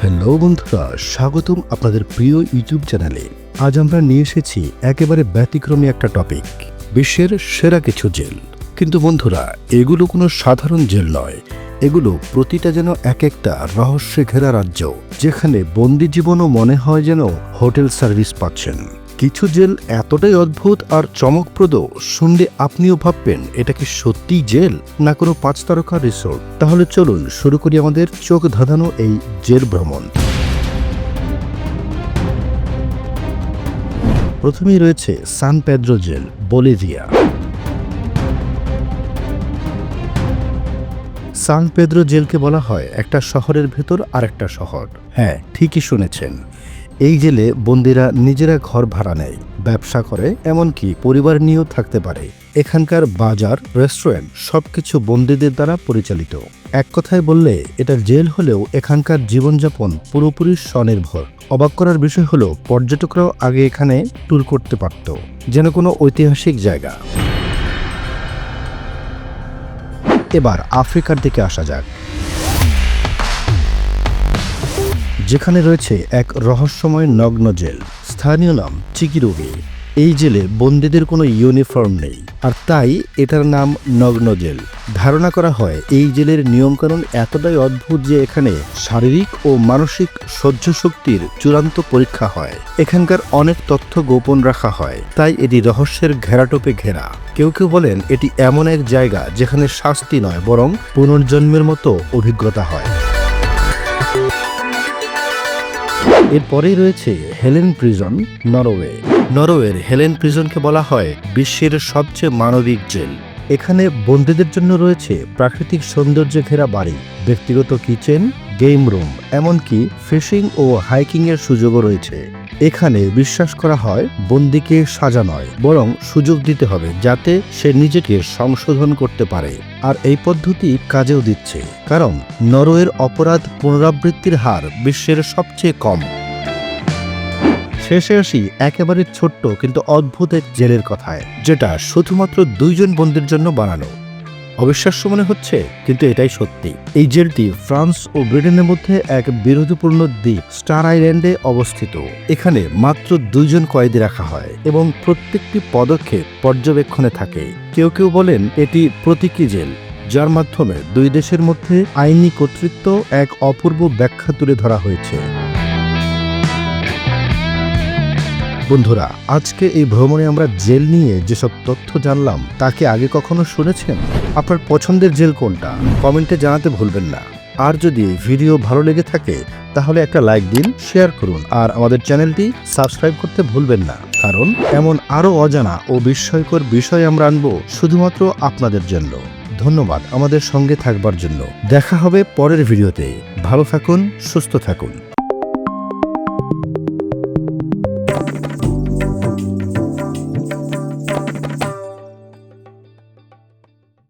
Hello বন্ধুরা, স্বাগতম আপনাদের প্রিয় ইউটিউব চ্যানেলে। আজ আমরা নিয়ে এসেছি একেবারে ব্যতিক্রমী একটা টপিক বিশ্বের সেরা কিছু জেল। কিন্তু বন্ধুরা, এগুলো কোনো সাধারণ জেল নয়। এগুলো প্রতিটা যেন এক একটা রহস্যে ঘেরা রাজ্য, যেখানে বন্দি জীবনও মনে হয় যেন হোটেল সার্ভিস পাচ্ছেন। কিছু জেল এতটাই অদ্ভুত আর চমকপ্রদ, শুনলে আপনিও ভাববেন, এটা কি সত্যি জেল? না কোনো পাঁচ তারকা রিসোর্ট? তাহলে চলুন শুরু করি আমাদের চোখ ধাঁধানো এই জেল ভ্রমণ। প্রথমেই রয়েছে San Pedro jail, Bolivia. San Pedro জেলকে বলা হয় একটা শহরের ভেতর আর একটা শহর। হ্যাঁ ঠিকই শুনেছেন। এই জেলে বন্দিরা নিজেরা ঘর ভাড়া নেয়, ব্যবসা করে, এমনকি পরিবার নিয়েও থাকতে পারে। এখানকার বাজার, রেস্টুরেন্ট সবকিছু বন্দীদের দ্বারা পরিচালিত। এক কথায় বললে, এটা জেল হলেও এখানকার জীবনযাপন পুরোপুরি স্বনির্ভর। অবাক করার বিষয় হলো, পর্যটকরাও আগে এখানে ট্যুর করতে পারত। যেন কোনো ঐতিহাসিক জায়গা। এবার আফ্রিকার দিকে আসা যাক। যেখানে রয়েছে এক রহস্যময় নগ্ন জেল। স্থানীয় নাম চিকিরুগি। এই জেলে বন্দীদের কোনো ইউনিফর্ম নেই, আর তাই এটার নাম নগ্ন জেল। ধারণা করা হয় এই জেলের নিয়মকানুন এতটাই অদ্ভুত যে এখানে শারীরিক ও মানসিক সহ্য শক্তির চূড়ান্ত পরীক্ষা হয়। এখানকার অনেক তথ্য গোপন রাখা হয়, তাই এটি রহস্যের ঘেরাটোপে ঘেরা। কেউ কেউ বলেন এটি এমন এক জায়গা যেখানে শাস্তি নয়, বরং পুনর্জন্মের মতো অভিজ্ঞতা হয়। এরপরেই রয়েছে হেলেন প্রিজন, নরওয়ে। নরওয়ের হেলেন প্রিজনকে বলা হয় বিশ্বের সবচেয়ে মানবিক জেল। এখানে বন্দীদের জন্য রয়েছে প্রাকৃতিক সৌন্দর্যে ঘেরা বাড়ি, ব্যক্তিগত কিচেন, গেম রুম, এমনকি ফিশিং ও হাইকিং এর সুযোগও রয়েছে। এখানে বিশ্বাস করা হয় বন্দিকে সাজা নয়, বরং সুযোগ দিতে হবে যাতে সে নিজেকে সংশোধন করতে পারে, আর এই পদ্ধতি কাজেও দিচ্ছে। কারণ নরওয়ের অপরাধ পুনরাবৃত্তির হার বিশ্বের সবচেয়ে কম। শেষে আসি একেবারে ছোট্ট কিন্তু অদ্ভুত এক জেলের কথায়, যেটা শুধুমাত্র দুইজন বন্দির জন্য বানানো অবিশ্বাস্য মনে হচ্ছে, কিন্তু এটাই সত্যি। এই জেলটি ফ্রান্স ও ব্রিটেনের মধ্যে এক বিরোধীপূর্ণ দ্বীপ, স্টার আইল্যান্ডে অবস্থিত। এখানে মাত্র দুইজন কয়েদি রাখা হয় এবং প্রত্যেকটি পদক্ষেপ পর্যবেক্ষণে থাকে। কেউ কেউ বলেন এটি প্রতীকী জেল, যার মাধ্যমে দুই দেশের মধ্যে আইনি কর্তৃত্ব এক অপূর্ব ব্যাখ্যা তুলে ধরা হয়েছে। বন্ধুরা, আজকে এই ভ্রমণে আমরা জেল নিয়ে যেসব তথ্য জানলাম, তাকে আগে কখনো শুনেছেন? আপনার পছন্দের জেল কোনটা? কমেন্টে জানাতে ভুলবেন না। আর যদি ভিডিও ভালো লেগে থাকে, তাহলে একটা লাইক দিন, শেয়ার করুন, আর আমাদের চ্যানেলটি সাবস্ক্রাইব করতে ভুলবেন না। কারণ, এমন আরও অজানা ও বিস্ময়কর বিষয় আমরা আনব শুধুমাত্র আপনাদের জন্য। ধন্যবাদ আমাদের সঙ্গে থাকবার জন্য। দেখা হবে পরের ভিডিওতে। ভালো থাকুন, সুস্থ থাকুন।